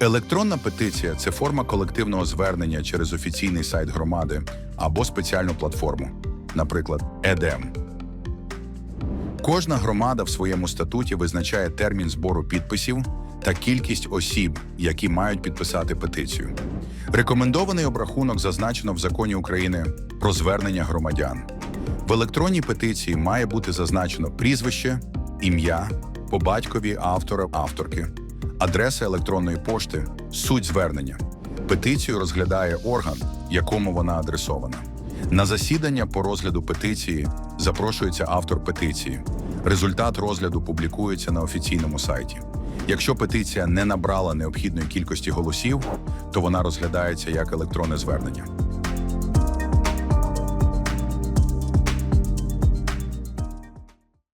Електронна петиція це форма колективного звернення через офіційний сайт громади або спеціальну платформу, наприклад, ЕДЕМ. Кожна громада в своєму статуті визначає термін збору підписів та кількість осіб, які мають підписати петицію. Рекомендований обрахунок зазначено в законі України про звернення громадян. В електронній петиції має бути зазначено прізвище, ім'я, по батькові автора авторки, адреса електронної пошти, суть звернення. Петицію розглядає орган, якому вона адресована. На засідання по розгляду петиції запрошується автор петиції. Результат розгляду публікується на офіційному сайті. Якщо петиція не набрала необхідної кількості голосів, то вона розглядається як електронне звернення.